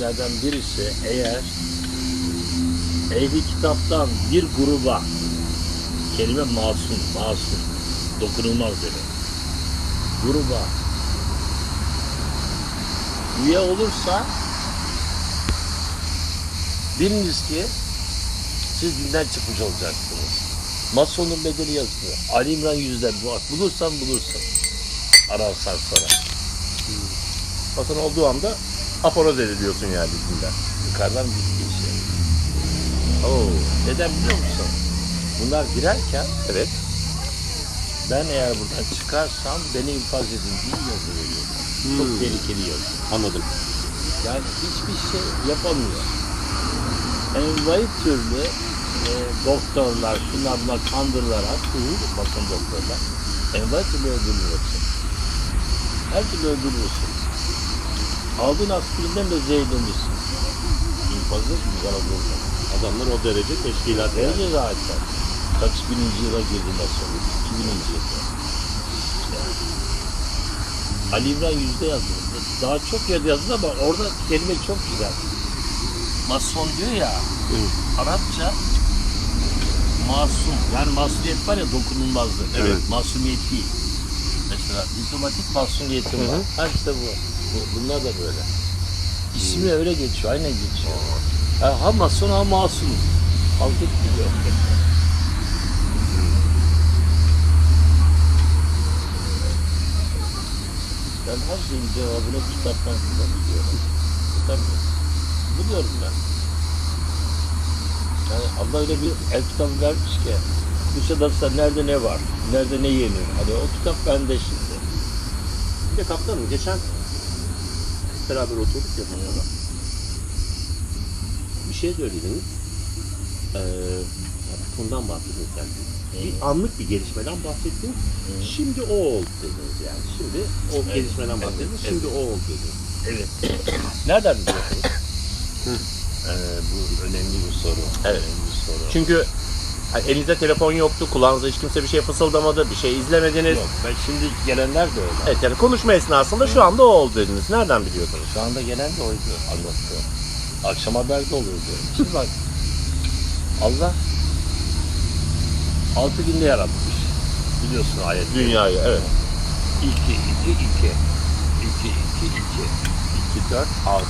prensiplerden birisi eğer ehli kitaptan bir gruba kelime masum, masum, dokunulmaz demek. Gruba üye olursa biliniz ki siz dinden çıkmış olacaksınız. Masonun bedeli yazıyor. Ali İmran yüzde bak bulursan bulursun. Ararsan sonra. Mason olduğu anda aforoz ediliyorsun yani dinden. Yukarıdan bir şey. Oo, neden biliyor musun? Bunlar girerken Evet. ben eğer buradan çıkarsam beni infaz edin diye yazı veriyorlar. Çok Hmm. tehlikeli yazı. Anladım. Yani hiçbir şey yapamıyor. Envai türlü e, doktorlar, şunlar bunlar kandırılarak, bakın doktorlar, envai türlü öldürülüyorsun. Her türlü öldürülüyorsun. Aldığın aspirinden de zehirlenirsin. İnfazı güzel olursa. Adamlar o derece teşkilat yani. Derece zaten. Kaç bininci yıla girdi mesela? 2000. yılda. Yani. Ali İmran yüzde yazdı. Daha çok yerde yazdı ama orada kelime çok güzel. Mason diyor ya, Arapça masum. Yani masumiyet var ya dokunulmazlık. Evet. Masumiyet değil. Mesela diplomatik masumiyeti var. Ha işte bu. Bu. Bunlar da böyle. İsmi öyle geçiyor, aynen geçiyor. Ha, ha mason ha masum. Halk etmiyor. Ben her şeyin cevabını kitaptan bulabiliyorum. Tutamıyorum. Buluyorum ben. Yani Allah öyle bir el kitabı vermiş ki Kuşadası'da nerede ne var, nerede ne yenir. Hani o kitap bende şimdi. Bir de kaptanım geçen beraber oturduk ya masada. Bir şey söylediniz. Ee, bundan bahsettiniz yani. Bir anlık bir gelişmeden bahsettiniz. Şimdi o oldu dediniz yani. Şimdi o Evet, gelişmeden bahsettiniz. evet. Şimdi o oldu dediniz. Evet. Nereden biliyorsunuz? Ee, bu önemli bir soru. Evet. Önemli bir soru. Çünkü hani elinizde telefon yoktu, kulağınıza hiç kimse bir şey fısıldamadı, bir şey izlemediniz. Yok, ben şimdi gelenler de öyle. Evet yani konuşma esnasında şu anda o oldu dediniz. Nereden biliyorsunuz? Şu anda gelen de oydu anlattı. Akşam haberde oluyordu. Şimdi bak Allah altı günde yaratmış. Biliyorsun ayet. Dünyayı evet. 2, 2, 2. 2, 2, 2. 2, 4, 6.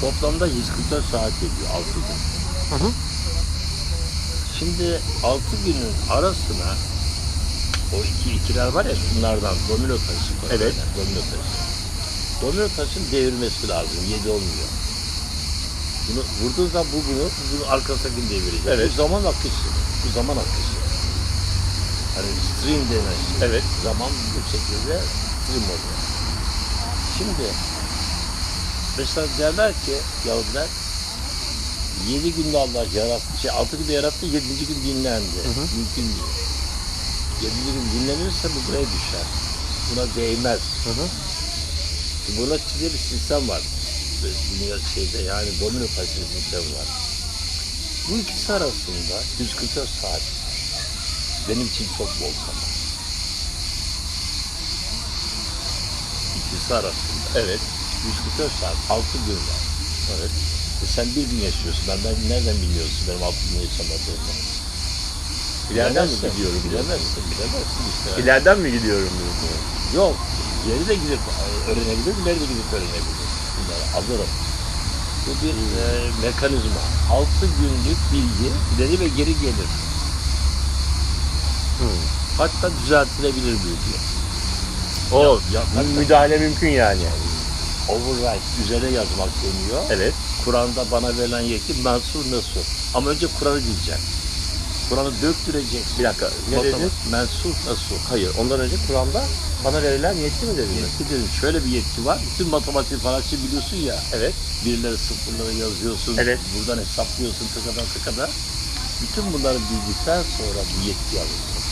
Toplamda 144 saat ediyor 6 gün. Hı hı. Şimdi 6 günün arasına o iki ikiler var ya şunlardan domino taşı koyuyorlar. Evet. Domino taşı. Domino taşın devirmesi lazım. 7 olmuyor. Bunu vurduğun zaman bu bunu, bunu arkasındakini devirecek. Evet. Bu zaman akışı. Bu zaman akışı. Hani stream denen şey. Evet. Zaman bu şekilde stream oluyor. Şimdi mesela derler ki Yahudiler 7 günde Allah yarattı, şey 6 günde yarattı, 7. gün dinlendi. Hı hı. Mümkün değil. 7. gün dinlenirse bu buraya düşer. Buna değmez. Hı hı. Buna çizili bir sistem var. Dünya şeyde yani domino bir sistem var. Bu ikisi arasında 144 saat benim için çok bol zaman. İkisi arasında. Evet. 144 saat, 6 gün var. Evet. E sen bir gün yaşıyorsun. Ben, ben nereden biliyorsun benim 6 gün yaşamadığımı? İleriden mi Bilemezsin, gidiyorum? Bilemezsin, bilemezsin işte. İleriden mi gidiyorum diyorsunuz? Yok. Yeri de gidip e, öğrenebilirim, ileri de gidip öğrenebilirim. Bunları alırım. Bu bir e, mekanizma. 6 günlük bilgi ileri ve geri gelir. Hatta düzeltilebilir bilgi. O Ya- ya- mü- müdahale mümkün yani. Override, üzerine yazmak deniyor. Evet. Kur'an'da bana verilen yetki mensur nasıl? Ama önce Kur'an'ı diyeceksin. Kur'an'ı döktüreceksin. Bir dakika. Ne dediniz? Mensur nasıl? Hayır. Ondan önce Kur'an'da bana verilen yetki mi dediniz? Yetki dedim. Şöyle bir yetki var. Bütün matematik falan şey biliyorsun ya. Evet. Birileri sıfırları yazıyorsun. Evet. Buradan hesaplıyorsun tıkadan tıkadan. Bütün bunları bildikten sonra bu yetki alıyorsun.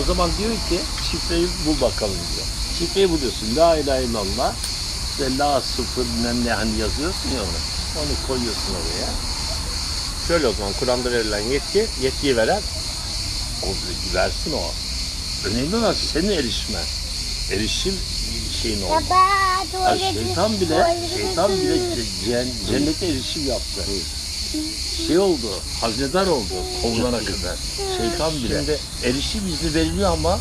O zaman diyor ki şifreyi bul bakalım diyor. Şifreyi buluyorsun. La ilahe illallah. İşte la sıfır bilmem ne hani yazıyorsun ya onu. Onu koyuyorsun oraya. Şöyle o zaman Kur'an'da verilen yetki, yetkiyi veren O versin o. Önemli olan senin erişmen. Erişim şeyin oldu. Baba Ya şeytan bile, şeytan bile cen- cennete erişim yaptı. Şey oldu, hazinedar oldu kovulana kadar. Şeytan bile. Şimdi- erişim izni veriliyor ama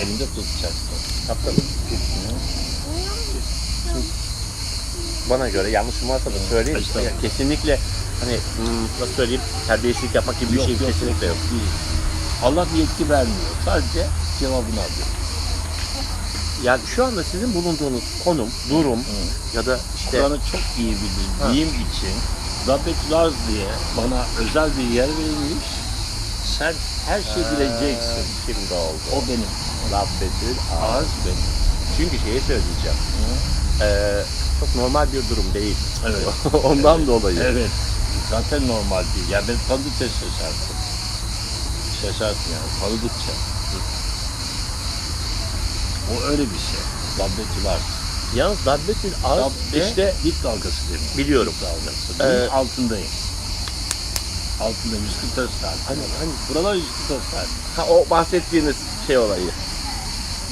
elinde tutacaksın. Kaptanım. Bana göre yanlışım varsa da söyleyeyim. Estağfurullah. Yani kesinlikle hani hmm, nasıl söyleyeyim terbiyesizlik yapmak gibi bir şey kesinlikle yok. Değil. Allah bir yetki vermiyor. Sadece cevabını alıyor. Yani şu anda sizin bulunduğunuz konum, durum ya da işte Kur'an'ı çok iyi bildiğim için Rabbet Laz diye bana özel bir yer verilmiş. Sen her şeyi bileceksin. şimdi oldu. O benim. Rabbetül Az Az. benim. Çünkü şeyi söyleyeceğim. Ee, çok normal bir durum değil. Evet. Ondan dolayı. Evet. Zaten normal değil. Yani ben tanıdıkça şaşarsın. Şaşarsın yani tanıdıkça. O öyle bir şey. Rabbet Laz. Yalnız Rabbetül Az Rabbe işte dip dalgası deniyor. biliyorum. Dip dalgası. Ee, Bunun altındayım. Altındayım. 144 saat. Hani hani Buralar 144 saat. ha, o bahsettiğiniz şey olayı.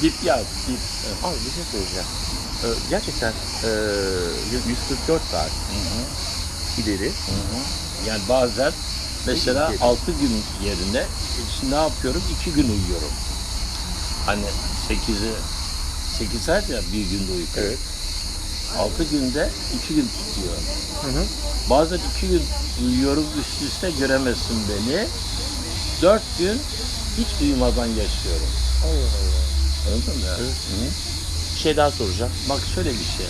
Dip ya. Dip. Evet. Abi bir şey söyleyeceğim. Ee, gerçekten ee, 144 saat ileri Hı hı. Yani bazen mesela Peki. 6 gün yerine şimdi ne yapıyorum? 2 gün uyuyorum. Hani 8'i 8 saat ya bir günde uyku. Evet. 6 günde 2 gün tutuyor. Hı hı. Bazen 2 gün uyuyorum üst üste göremezsin beni. 4 gün hiç uyumadan yaşıyorum. Allah Allah. Anladın mı? Evet. Hı. Bir şey daha soracağım. Bak şöyle bir şey.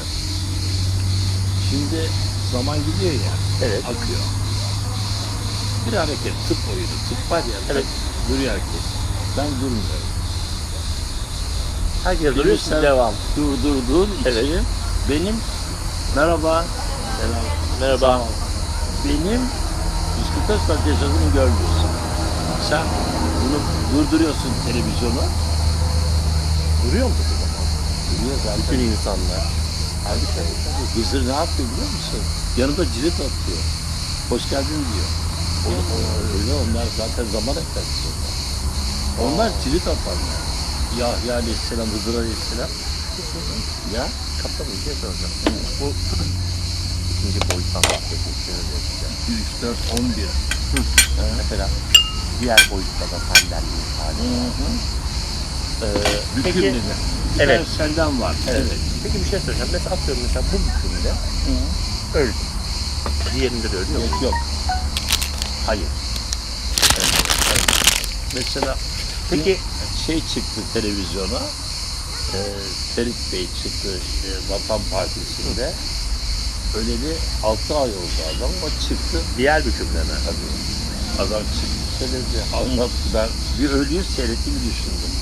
Şimdi zaman gidiyor ya. Evet. Akıyor. Bir hareket, tıp oyunu. Tıp var ya. Evet. Duruyor herkes. Ben durmuyorum. Herkes duruyor siz devam. Durdurduğun için Evet. benim merhaba, selam, Merhaba. sağ ol. Benim Üsküdar saat yaşadığımı görmüyorsun. Sen bunu durduruyorsun televizyonu. Duruyor mu bu zaman? Duruyor zaten. Bütün insanlar. Tabii. Hızır ne yapıyor biliyor musun? Yanında cirit atıyor. Hoş geldin diyor. Öyle onlar zaten zaman efendisi onlar. Onlar cirit atarlar. Yahya aleyhisselam, Hızır aleyhisselam. Ya Kaptanım bir şey soracağım. Bu ikinci boyuttan bahsetmek istiyorum. 3, 4, 11. Mesela diğer boyutta da senden bir tane. Ee, Büküm peki, dedi. Bir Evet. tane senden var. evet. Peki bir şey söyleyeceğim. Mesela atıyorum mesela bu bükümde öldüm. Diğerinde de ölüyor mu? Yok yok. Hayır. Mesela Peki şey çıktı televizyona. E, Ferit Bey çıktı işte, Vatan Partisi'nde. Öyle bir 6 ay oldu adam ama çıktı. diğer bükümde mi? Tabii. Adam çıktı söyledi. Anlattı. Ben bir ölüyü seyrettiğimi düşündüm.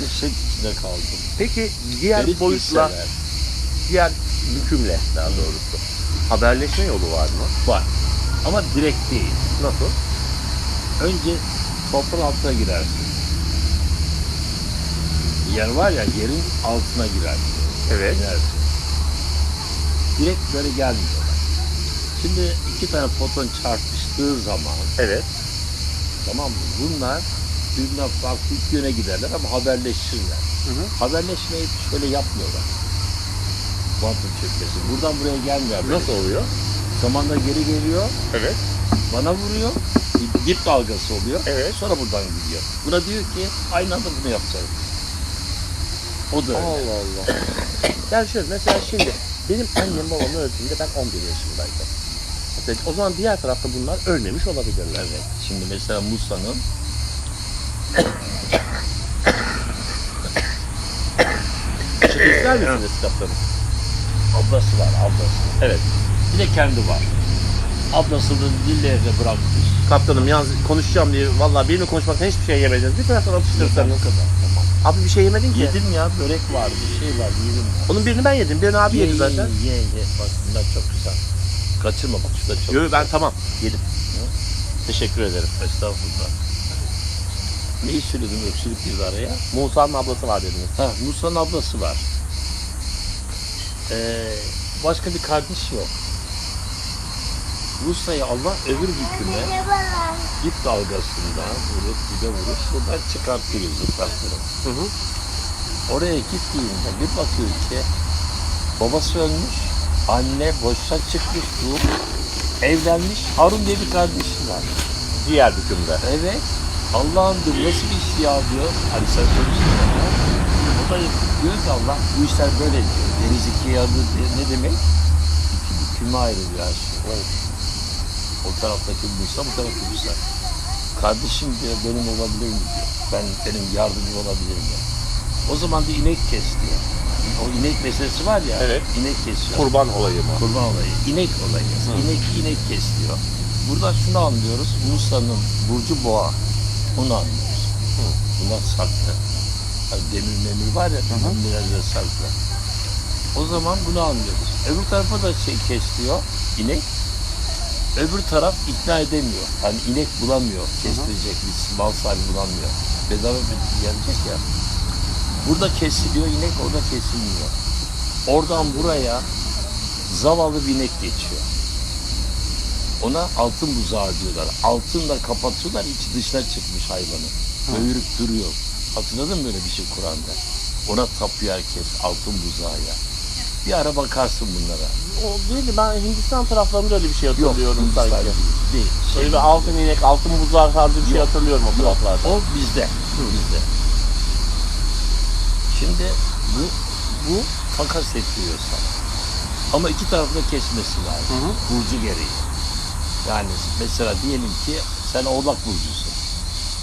Dehşet içinde kaldım. Peki diğer Ferit boyutla, diğer bükümle daha doğrusu haberleşme yolu var mı? var. Ama direkt değil. Nasıl? Önce toprağın altına girersin. Yer var ya yerin altına girersin. Evet. inersin. Direkt böyle gelmiyorlar. Şimdi iki tane foton çarpıştığı zaman Evet. tamam mı? Bunlar birbirinden farklı iki yöne giderler ama haberleşirler. Hı hı. Haberleşmeyi şöyle yapmıyorlar. Kuantum çökmesi. Buradan buraya gelmiyor. Nasıl oluyor? Zamanla geri geliyor. Evet. Bana vuruyor. Dip dalgası oluyor. Evet. Sonra buradan gidiyor. Buna diyor ki aynı anda bunu yapacağız. O da öyle. Allah Allah. yani şöyle mesela şimdi benim annem babam öldüğünde ben 11 yaşındaydım. Mesela o zaman diğer tarafta bunlar ölmemiş olabilirler. Evet. Şimdi mesela Musa'nın ister misiniz kaptanım? ablası var, ablası. Evet. Bir de kendi var. Ablasını dillerde bırakmış. Kaptanım yalnız konuşacağım diye vallahi benimle konuşmaktan hiçbir şey yemediniz. Bir taraftan atıştırırsanız. kadar. Tamam. Abi bir şey yemedin ki. Yedim ya, börek var, bir şey var, yedim. Onun birini ben yedim. Birini abi yedi zaten. Ye, ye, ye. Bak bunlar çok güzel. Kaçırma bak şurada çok Yo ben tamam yedim. Teşekkür ederim. Estağfurullah. Neyi söyledim öksürük girdi araya? Musa'nın ablası var dediniz. Ha, Musa'nın ablası var. Ee, başka bir kardeş yok. Musa'yı Allah öbür büküme Merhabalar. dip dalgasından vurup dibe vurup zıplattırıp. Hı hı. Oraya gittiğinde bir bakıyor ki babası ölmüş, anne boşta çıkmış, doğum, evlenmiş, Harun diye bir kardeşi var. Diğer hükümde. Evet. Allah'ım diyor nasıl bir iş ya diyor. Hani sen konuştun ya. O da diyor ki Allah bu işler böyle diyor. Deniz ikiye diye ne demek? Küme ayrılıyor her şey. Evet. O taraftaki Musa bu taraftaki Musa. Kardeşim diyor benim olabilir mi diyor. Ben benim yardımcı olabilir mi? O zaman bir inek kes diyor. O inek meselesi var ya. Evet. inek kesiyor. Kurban olayı mı? Kurban olayı. İnek olayı. İnek inek kesiyor. Burada şunu anlıyoruz. Musa'nın burcu boğa. Onu anlıyoruz. Bunlar saklı. Hani demir memir var ya, demirler de saklı. O zaman bunu anlıyoruz. Öbür tarafa da şey kesiliyor, inek. Öbür taraf ikna edemiyor. Hani inek bulamıyor, kestirecek bir mal sahibi bulamıyor. Bedava bir gelecek ya. Burada kesiliyor inek, orada kesilmiyor. Oradan buraya zavallı bir inek geçiyor. Ona altın buzağı diyorlar. Altınla kapatıyorlar, içi dışına çıkmış hayvanı. Böğürüp duruyor. Hatırladın mı böyle bir şey Kur'an'da? Ona tapıyor herkes altın buzağıya. Bir ara bakarsın bunlara. O değil ben Hindistan taraflarında öyle bir şey hatırlıyorum Hindistan sanki. değil. değil. Şey, Öyle bir altın inek, altın buzağı tarzı bir şey Yok. hatırlıyorum o Yok, taraflarda. o bizde. Bizde. Şimdi bu bu takas ettiriyor sana. Ama iki tarafta kesmesi lazım. Burcu gereği. Yani mesela diyelim ki sen oğlak burcusun.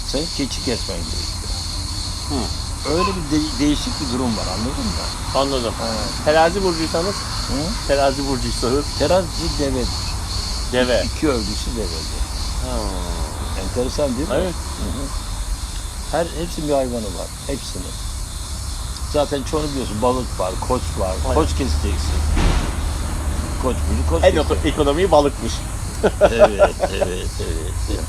Sen keçi kesmen gerekiyor. Hı. Öyle bir de- değişik bir durum var anladın mı? Anladım. Ha. Terazi burcuysanız, Hı? terazi burcuysanız Terazi devedir. deve. İki örgüsü devedir. Ha. Enteresan değil mi? Evet. Her hepsinin bir hayvanı var. Hepsinin. Zaten çoğunu biliyorsun. Balık var, koç var. Aynen. Koç keseceksin. Koç burcu koç En keseceksin. eko- ekonomiyi balıkmış. Evet, evet, evet.